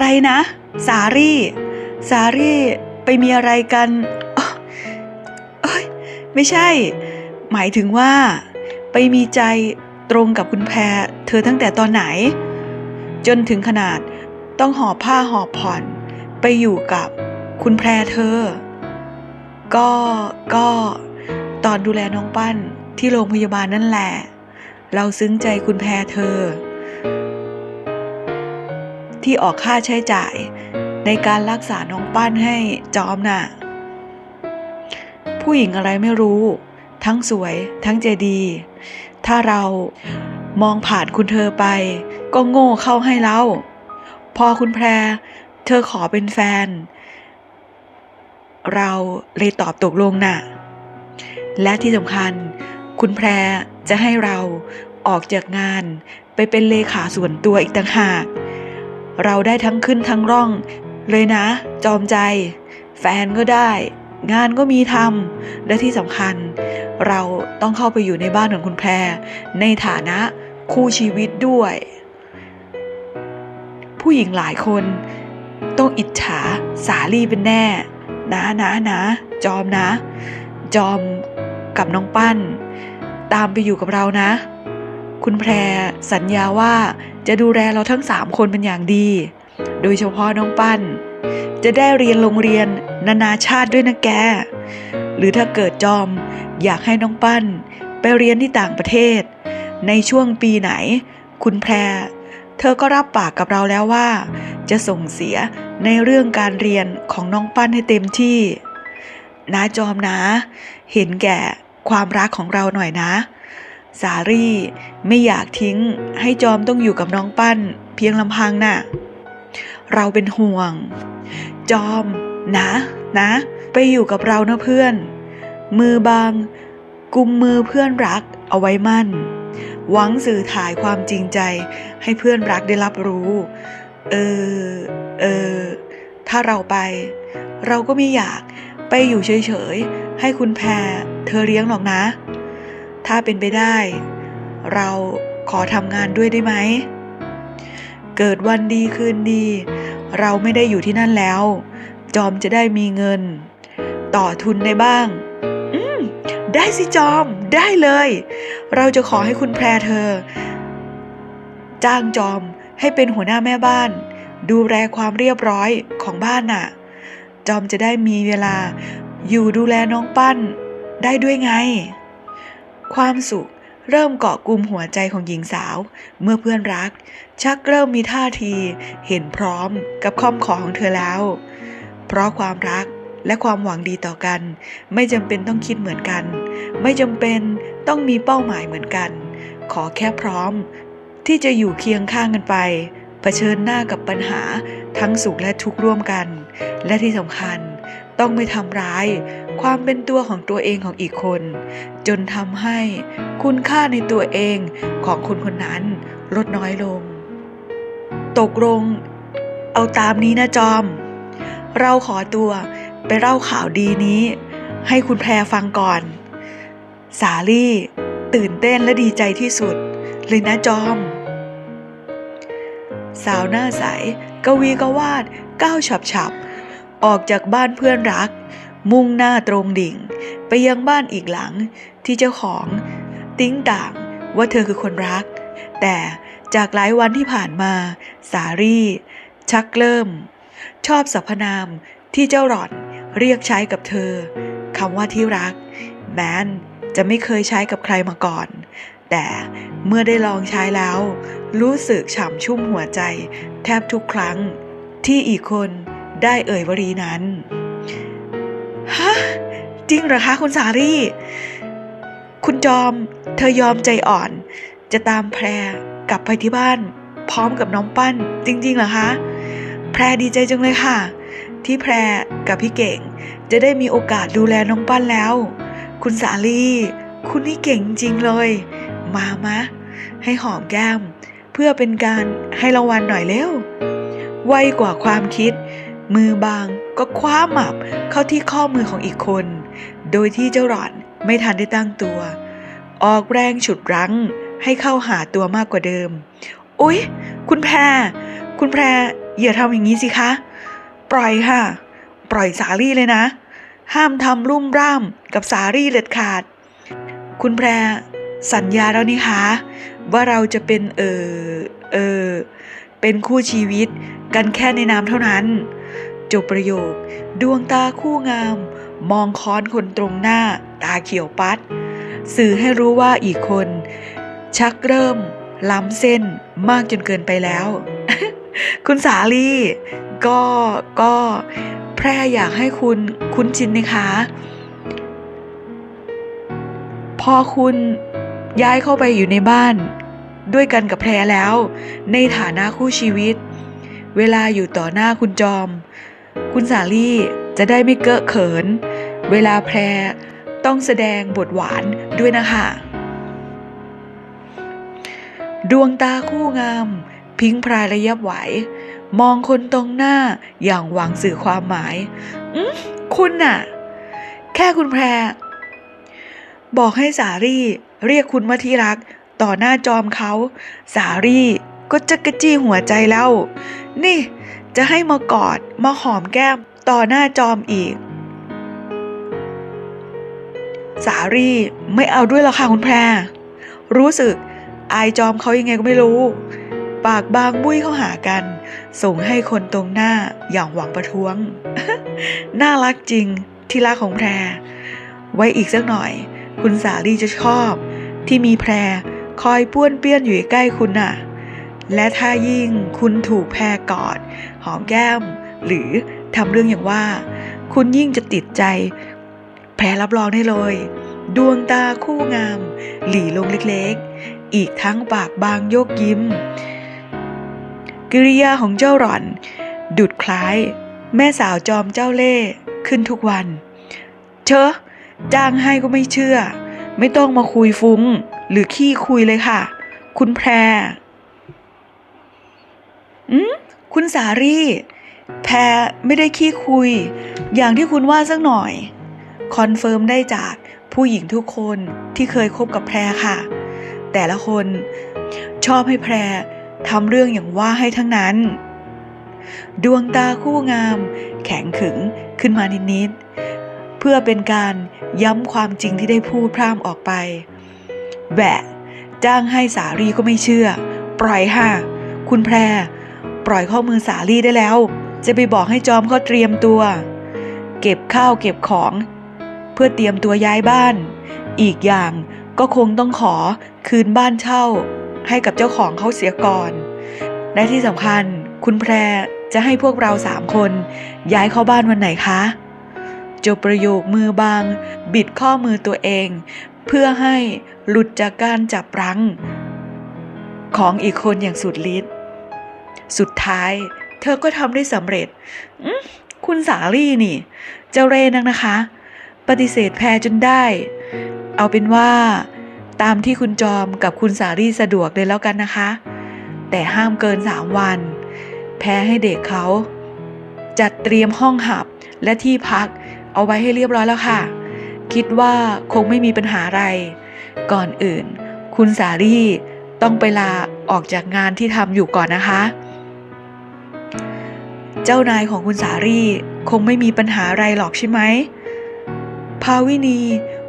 อะไรนะ สารี่ สารี่ไปมีอะไรกันเอ้ยไม่ใช่ หมายถึงว่า ไปมีใจตรงกับคุณแพรเธอตั้งแต่ตอนไหน จนถึงขนาดต้องหอบผ้าหอบผ่อน ไปอยู่กับคุณแพรเธอ ก็ก็ตอนดูแลน้องปั้นที่โรงพยาบาลนั่นแหละ เราซึ้งใจคุณแพรเธอ ที่ออกค่าใช้จ่าย ในการรักษาน้องปั้นให้จอมน่ะ ผู้หญิงอะไรไม่รู้ ทั้งสวยทั้งใจดี ถ้าเรามองผ่านคุณเธอไป ก็โง่เข้าให้เรา พอคุณแพร เธอขอเป็นแฟน เราเลยตอบตกลงน่ะ และที่สำคัญ คุณแพรจะให้เราออกจากงานไปเป็นเลขาส่วนตัวอีกต่างหาก เราได้ทั้งขึ้นทั้งร่อง เลยนะ จอมใจ แฟนก็ได้ งานก็มีทำและที่สำคัญ เราต้องเข้าไปอยู่ในบ้านของคุณแพร ในฐานะคู่ชีวิตด้วย ผู้หญิงหลายคน ต้องอิจฉาสาลีเป็นแน่ นะนะนะจอมนะ จอมกับน้องปั้น ตามไปอยู่กับเรานะ คุณแพรสัญญาว่าจะดูแลเราทั้งสามคนเป็นอย่างดี โดยเฉพาะน้องปั้น จะได้เรียนโรงเรียนนานาชาติด้วยนะแก หรือถ้าเกิดจอมอยากให้น้องปั้น ไปเรียนที่ต่างประเทศ ในช่วงปีไหน คุณแพร เธอก็รับปากกับเราแล้วว่า จะส่งเสียในเรื่องการเรียนของน้องปั้นให้เต็มที่นะจอมนะ เห็นแก่ความรักของเราหน่อยนะ สารี่ไม่อยากทิ้งให้จอมต้องอยู่กับน้องปั้น เพียงลำพังน่ะ เราเป็นห่วง จอม นะ นะ ไปอยู่กับเรานะเพื่อน มือบาง กุมมือเพื่อนรักเอาไว้มั่น หวังสื่อถ่ายความจริงใจให้เพื่อนรักได้รับรู้ เออ เออ ถ้าเราไป เราก็ไม่อยากไปอยู่เฉยๆ ให้คุณแพรเธอเลี้ยงหรอกนะ ถ้าเป็นไปได้ เราขอทำงานด้วยได้ไหม เกิดวันดีคืนดี เราไม่ได้อยู่ที่นั่นแล้ว จอมจะได้มีเงิน ต่อทุนได้บ้าง อืม ได้สิจอม ได้เลย เราจะขอให้คุณแพรเธอ จ้างจอมให้เป็นหัวหน้าแม่บ้าน ดูแลความเรียบร้อยของบ้านน่ะ จอมจะได้มีเวลาอยู่ดูแลน้องปั้นได้ด้วยไง ความสุขเริ่มเกาะกลุ่มหัวใจของหญิงสาว เมื่อเพื่อนรัก ชักเริ่มมีท่าที เห็นพร้อมกับคำขอของเธอแล้ว เพราะความรักและความหวังดีต่อกัน ไม่จำเป็นต้องคิดเหมือนกัน ไม่จำเป็นต้องมีเป้าหมายเหมือนกัน ขอแค่พร้อม ที่จะอยู่เคียงข้างกันไปเผชิญหน้ากับปัญหาทั้งสุขและทุกข์ร่วมกัน และที่สำคัญ ต้องไม่ทำร้าย ความเป็นตัวของตัวเองของอีกคน จนทำให้คุณค่าในตัวเองของคนคนนั้นลดน้อยลง ตกลงเอาตามนี้นะจอม เราขอตัวไปเล่าข่าวดีนี้ ให้คุณแพรฟังก่อน สาลี่ตื่นเต้นและดีใจที่สุด เลยนะจอม สาวหน้าใสกวีกวาดก้าวฉับฉับๆ ออกจากบ้านเพื่อนรัก มุ่งหน้าตรงดิ่ง ไปยังบ้านอีกหลังที่เจ้าของ ติ้งต่างว่าเธอคือคนรัก แต่จากหลายวันที่ผ่านมา สารี่ ชักเริ่ม ชอบสรรพนามที่เจ้าหล่อนเรียกใช้กับเธอคำว่าที่รัก แม้นจะไม่เคยใช้กับใครมาก่อน แต่เมื่อได้ลองใช้แล้ว รู้สึกฉ่ำชุ่มหัวใจ แทบทุกครั้ง ที่อีกคน ได้เอ่ยวลีนั้น ฮะ จริงเหรอคะคุณสารีคุณจอม เธอยอมใจอ่อน จะตามแพรกลับไปที่บ้าน พร้อมกับน้องปั้น จริงๆเหรอคะ แพรดีใจจังเลยค่ะ ที่แพรกับพี่เก่ง จะได้มีโอกาสดูแลน้องปั้นแล้ว คุณสาลีคุณนี่เก่งจริงเลย มามะ ให้หอมแก้ม เพื่อเป็นการให้รางวัลหน่อยเร็วไวกว่าความคิด มือบางก็คว้าหมับเข้าที่ข้อมือของอีกคน โดยที่เจ้าหล่อนไม่ทันได้ตั้งตัว ออกแรงฉุดรั้งให้เข้าหาตัวมากกว่าเดิม อุ๊ย คุณแพร คุณแพรอย่าทำอย่างนี้สิคะ ปล่อยค่ะ ปล่อยสาลี่เลยนะ ห้ามทำรุ่มร่ามกับสาลี่เด็ดขาด คุณแพรสัญญาแล้วนี่คะ ว่าเราจะเป็นเออเออเป็นคู่ชีวิตกันแค่ในนามเท่านั้น จบประโยค ดวงตาคู่งาม มองค้อนคนตรงหน้า ตาเขียวปัด สื่อให้รู้ว่าอีกคน ชักเริ่ม ล้ำเส้นมากจนเกินไปแล้ว คุณสาลีก็ก็แพร่อยากให้คุณคุ้นชินนะคะ พอคุณย้ายเข้าไปอยู่ในบ้านด้วยกันกับแพรแล้ว ในฐานะคู่ชีวิต เวลาอยู่ต่อหน้าคุณจอม คุณสาลี่จะได้ไม่เก้อเขิน เวลาแพรต้องแสดงบทหวานด้วยนะคะ ดวงตาคู่งาม พิงพรายระยับไหว มองคนตรงหน้าอย่างหวังสื่อความหมายอืมคุณน่ะ แค่คุณแพร บอกให้สารี่เรียกคุณมาที่รัก ต่อหน้าจอมเขา สารี่ก็จะกระจี้หัวใจแล้ว นี่ จะให้มากอดมาหอมแก้มต่อหน้าจอมอีก สารี่ไม่เอาด้วยหรอกค่ะคุณแพร รู้สึกอายจอมเขายังไงก็ไม่รู้ ปากบางบุ้ยเข้าหากัน ส่งให้คนตรงหน้าอย่างหวังประท้วง น่ารักจริงที่รักของแพร ไว้อีกสักหน่อย คุณสาลีจะชอบ ที่มีแพรคอยป้วนเปี้ยนอยู่ใกล้คุณน่ะ และถ้ายิ่งคุณถูกแพรกอด หอมแก้ม หรือทำเรื่องอย่างว่า คุณยิ่งจะติดใจ แพรรับรองได้เลย ดวงตาคู่งาม หลีลงเล็กๆ อีกทั้งปากบางโยกยิ้ม กิริยาของเจ้าหล่อน ดุดคล้าย แม่สาวจอมเจ้าเล่ห์ขึ้นทุกวัน เชอะจ้างให้ก็ไม่เชื่อ ไม่ต้องมาคุยฟุ้ง หรือขี้คุยเลยค่ะ คุณแพร อืมคุณสารี่แพรไม่ได้ขี้คุย อย่างที่คุณว่าสักหน่อย คอนเฟิร์มได้จากผู้หญิงทุกคนที่เคยคบกับแพรค่ะ แต่ละคนชอบให้แพรทำเรื่องอย่างว่าให้ทั้งนั้น ดวงตาคู่งาม แข็งขึงขึ้นมานิดๆ เพื่อเป็นการย้ำความจริงที่ได้พูดพร่ำออกไปแหวะจ้างให้สาลีก็ไม่เชื่อ ปล่อยค่ะ คุณแพร ปล่อยข้อมือสาลี่ได้แล้ว จะไปบอกให้จอมเขาเตรียมตัว เก็บข้าวเก็บของ เพื่อเตรียมตัวย้ายบ้าน อีกอย่างก็คงต้องขอคืนบ้านเช่า ให้กับเจ้าของเขาเสียก่อน และที่สำคัญคุณแพรจะให้พวกเราสามคนย้ายเข้าบ้านวันไหนคะจบประโยคมือบาง บิดข้อมือตัวเอง เพื่อให้หลุดจากการจับรั้ง ของอีกคนอย่างสุดฤทธิ์ สุดท้าย เธอก็ทำได้สำเร็จคุณสาลี่นี่ เจ้าเรนักนะคะ ปฏิเสธแพรจนได้ เอาเป็นว่าตามที่คุณจอมกับคุณสาลี่สะดวกเลยแล้วกันนะคะ แต่ห้ามเกินสามวัน แพ้ให้เด็กเขา จัดเตรียมห้องหับและที่พักเอาไว้ให้เรียบร้อยแล้วค่ะ คิดว่าคงไม่มีปัญหาอะไร ก่อนอื่น คุณสาลี่ต้องไปลาออกจากงานที่ทำอยู่ก่อนนะคะ เจ้านายของคุณสาลีคงไม่มีปัญหาอะไรหรอกใช่ไหม ภาวินี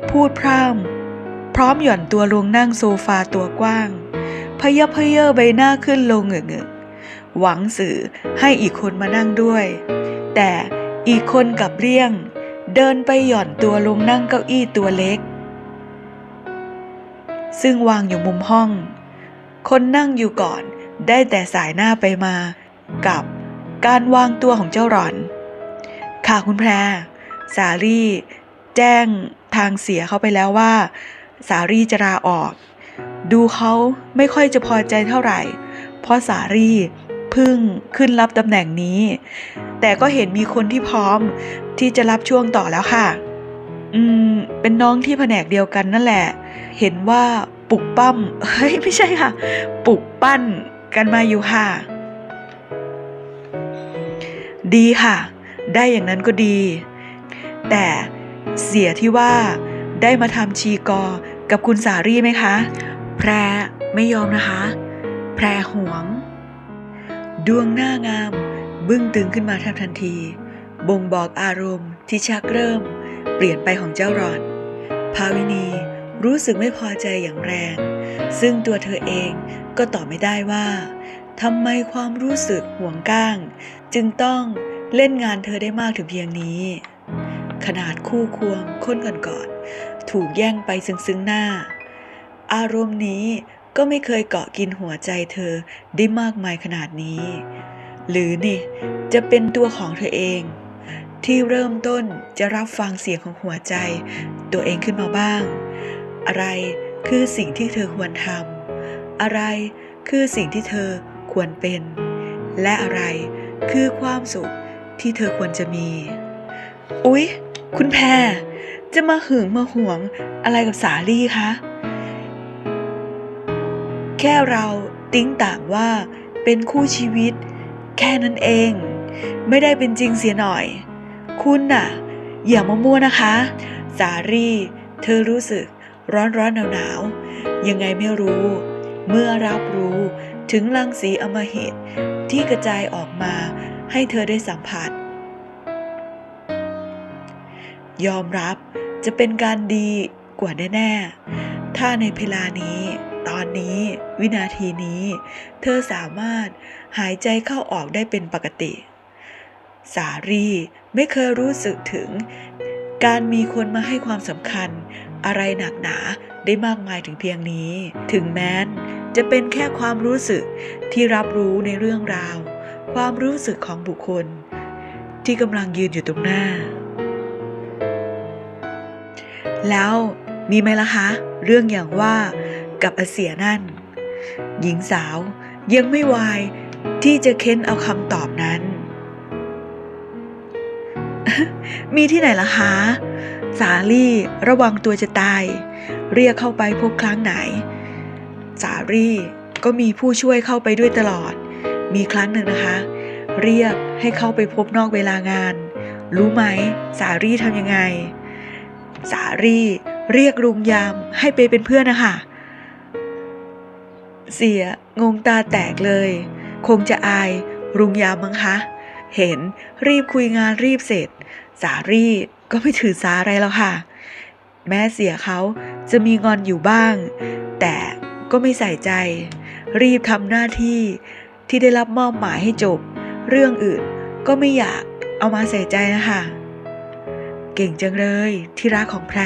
พูดพร่ำพร้อมหย่อนตัวลงนั่งโซฟาตัวกว้าง พยับเพเยอใบหน้าขึ้นลงเหงึกๆหวังสื่อให้อีกคนมานั่งด้วย แต่อีกคนกลับเลี่ยง เดินไปหย่อนตัวลงนั่งเก้าอี้ตัวเล็ก ซึ่งวางอยู่มุมห้อง คนนั่งอยู่ก่อนได้แต่สายหน้าไปมากับ การวางตัวของเจ้าหล่อน ค่ะคุณแพร สาลี่แจ้งทางเสียเขาไปแล้วว่า สาลี่จะลาออก ดูเขาไม่ค่อยจะพอใจเท่าไหร่ เพราะสาลี่เพิ่งขึ้นรับตำแหน่งนี้ แต่ก็เห็นมีคนที่พร้อมที่จะรับช่วงต่อแล้วค่ะ อืม เป็นน้องที่แผนกเดียวกันนั่นแหละ เห็นว่าปลุกปั้ม เฮ้ย ไม่ใช่ค่ะ ปลุกปั้นกันมาอยู่ค่ะ ดีค่ะ ได้อย่างนั้นก็ดี แต่เสียที่ว่าได้มาทำชีกอกับคุณสารี่ไหมคะ แพรไม่ยอมนะคะ แพรหวง ดวงหน้างาม บึ้งตึงขึ้นมาแทบทันที บ่งบอกอารมณ์ที่ชักเริ่ม เปลี่ยนไปของเจ้ารอน ภาวินีรู้สึกไม่พอใจอย่างแรง ซึ่งตัวเธอเองก็ตอบไม่ได้ว่า ทำไมความรู้สึกห่วงก้าง จึงต้องเล่นงานเธอได้มากถึงเพียงนี้ ขนาดคู่ควงคนก่อนๆถูกแย่งไปซึ้งๆหน้า อารมณ์นี้ก็ไม่เคยเกาะกินหัวใจเธอได้มากมายขนาดนี้ หรือนี่จะเป็นตัวของเธอเอง ที่เริ่มต้นจะรับฟังเสียงของหัวใจ ตัวเองขึ้นมาบ้าง อะไรคือสิ่งที่เธอควรทำอะไรคือสิ่งที่เธอ ควรเป็น และอะไรคือความสุขที่เธอควรจะมี อุ๊ย คุณแพรจะมาหึงมาห่วงอะไรกับสาลี่คะ แค่เราติ้งต่างว่าเป็นคู่ชีวิต แค่นั้นเอง ไม่ได้เป็นจริงเสียหน่อย คุณน่ะ อย่ามามั่วนะคะ สารี่ เธอรู้สึกร้อนร้อนหนาวหนาวยังไงไม่รู้ เมื่อรับรู้ ถึงรังสีอำมหิตที่กระจายออกมาให้เธอได้สัมผัส ยอมรับจะเป็นการดีกว่าแน่ๆ ถ้าในเวลานี้ ตอนนี้ วินาทีนี้ เธอสามารถหายใจเข้าออกได้เป็นปกติ สารีไม่เคยรู้สึกถึง การมีคนมาให้ความสำคัญ อะไรหนักหนาได้มากมายถึงเพียงนี้ ถึงแม้น จะเป็นแค่ความรู้สึกที่รับรู้ในเรื่องราว ความรู้สึกของบุคคล ที่กำลังยืนอยู่ตรงหน้า แล้วมีไหมล่ะคะ เรื่องอย่างว่ากับอาเสียนั่น หญิงสาวยังไม่วายที่จะเค้นเอาคำตอบนั้น มีที่ไหนล่ะคะ สาลี่ระวังตัวจะตาย เรียกเข้าไปพบครั้งไหน สาลี่ก็มีผู้ช่วยเข้าไปด้วยตลอด มีครั้งหนึ่งนะคะ เรียกให้เข้าไปพบนอกเวลางาน รู้ไหมสาลี่ทำยังไง สาลี่เรียกลุงยามให้ไปเป็นเพื่อนนะคะเสียงงตาแตกเลย คงจะอายลุงยามมั้งคะ เห็นรีบคุยงานรีบเสร็จ สารีก็ไม่ถือสาอะไรแล้วค่ะ แม้เสียเขาจะมีงอนอยู่บ้าง แต่ ก็ไม่ใส่ใจ รีบทำหน้าที่ที่ได้รับมอบหมายให้จบ เรื่องอื่นก็ไม่อยากเอามาใส่ใจนะคะเก่งจังเลยที่รักของแพร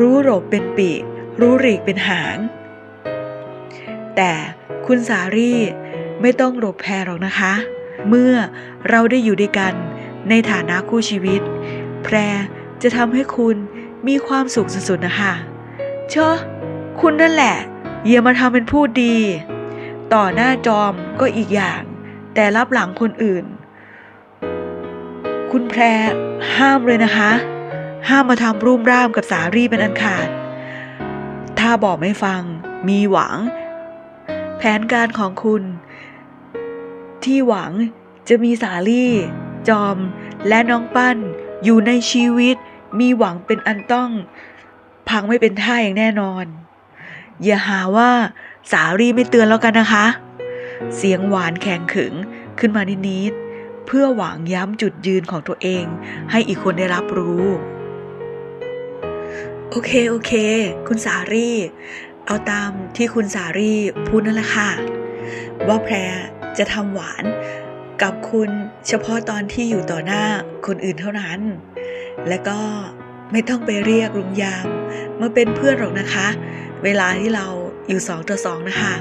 รู้หลบเป็นปีก รู้หลีกเป็นหาง แต่คุณสารีไม่ต้องหลบแพรหรอกนะคะ เมื่อเราได้อยู่ด้วยกันในฐานะคู่ชีวิต แพรจะทำให้คุณมีความสุขสุดๆนะคะเชอะ คุณนั่นแหละอย่ามาทำเป็นพูดดี ต่อหน้าจอมก็อีกอย่าง แต่รับหลังคนอื่น คุณแพรห้ามเลยนะคะ ห้ามมาทำรุ่มร่ามกับสารีเป็นอันขาด ถ้าบอกไม่ฟัง มีหวัง แผนการของคุณ ที่หวังจะมีสาลี่ จอม และน้องปั้น อยู่ในชีวิต มีหวังเป็นอันต้อง พังไม่เป็นท่าอย่างแน่นอน อย่าหาว่าสารีไม่เตือนแล้วกันนะคะ เสียงหวานแข็งขึงขึ้นมานิดๆเพื่อหวังย้ำจุดยืนของตัวเอง ให้อีกคนได้รับรู้ โอเคโอเค คุณสารีเอาตามที่คุณสารีพูดนั่นแหละค่ะ ว่าแพรจะทำหวานกับคุณเฉพาะตอนที่อยู่ต่อหน้าคนอื่นเท่านั้น และก็ไม่ต้องไปเรียกลุงยามมาเป็นเพื่อนหรอกนะคะ เวลาที่เราอยู่สองต่อสองนะคะ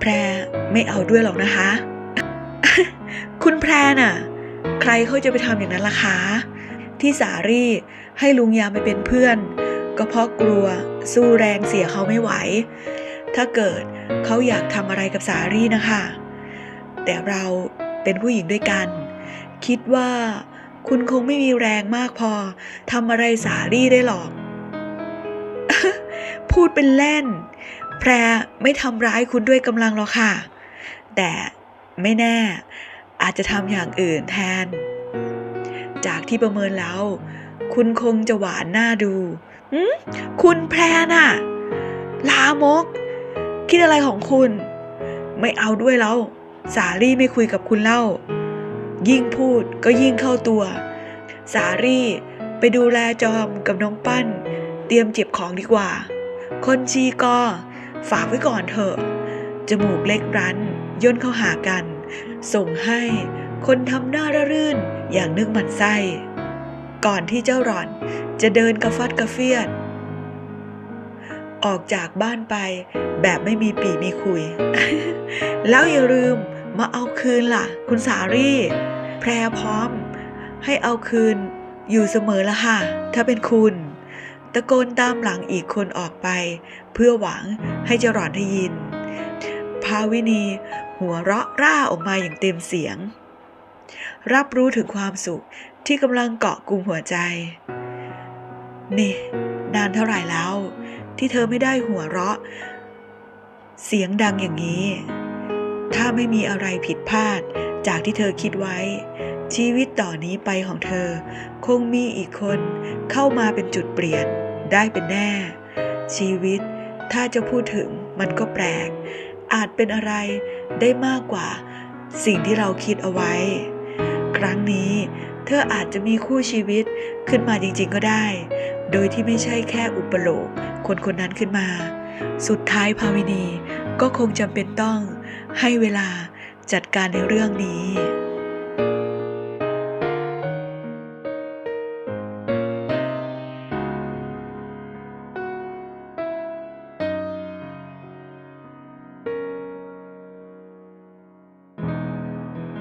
แพรไม่เอาด้วยหรอกนะคะ คุณแพรน่ะ ใครเขาจะไปทำอย่างนั้นล่ะคะ ที่สารี่ให้ลุงยามไปเป็นเพื่อน ก็เพราะกลัวสู้แรงเสียเขาไม่ไหว ถ้าเกิดเขาอยากทำอะไรกับสารี่นะคะ แต่เราเป็นผู้หญิงด้วยกัน คิดว่าคุณคงไม่มีแรงมากพอทำอะไรสารี่ได้หรอก พูดเป็นเล่น แพรไม่ทำร้ายคุณด้วยกำลังหรอกค่ะ แต่ไม่แน่อาจจะทำอย่างอื่นแทน จากที่ประเมินแล้ว คุณคงจะหวานหน้าดูหืมคุณแพรน่ะ ลามก คิดอะไรของคุณ ไม่เอาด้วยแล้ว สาลี่ไม่คุยกับคุณเล่า ยิ่งพูดก็ยิ่งเข้าตัว สาลี่ไปดูแลจอมกับน้องปั้น เตรียมเจ็บของดีกว่า คนชีก็ฝากไว้ก่อนเถอะ จมูกเล็กรันย่นเข้าหากัน ส่งให้คนทำหน้าระรื่นอย่างนึกมันไส้ ก่อนที่เจ้าหล่อนจะเดินกระฟัดกระเฟียด ออกจากบ้านไปแบบไม่มีปีมีคุย แล้วอย่าลืมมาเอาคืนล่ะ คุณสารี่ แพรพร้อม ให้เอาคืนอยู่เสมอละค่ะ ถ้าเป็นคุณ ตะโกนตามหลังอีกคนออกไป เพื่อหวังให้เจรอนได้ยิน ภาวินีหัวเราะร่าออกมาอย่างเต็มเสียง รับรู้ถึงความสุขที่กำลังเกาะกลุ่มหัวใจ นี่ นานเท่าไหร่แล้ว ที่เธอไม่ได้หัวเราะ เสียงดังอย่างนี้ ถ้าไม่มีอะไรผิดพลาดจากที่เธอคิดไว้ ชีวิตต่อนนี้ไปของเธอ คงมีอีกคนเข้ามาเป็นจุดเปลี่ยน ได้เป็นแน่ ชีวิตถ้าจะพูดถึงมันก็แปลก อาจเป็นอะไรได้มากกว่าสิ่งที่เราคิดเอาไว้ ครั้งนี้เธออาจจะมีคู่ชีวิตขึ้นมาจริง ๆก็ได้ โดยที่ไม่ใช่แค่อุปโลกคนคนนั้นขึ้นมา สุดท้ายภาวินีก็คงจำเป็นต้องให้เวลาจัดการในเรื่องนี้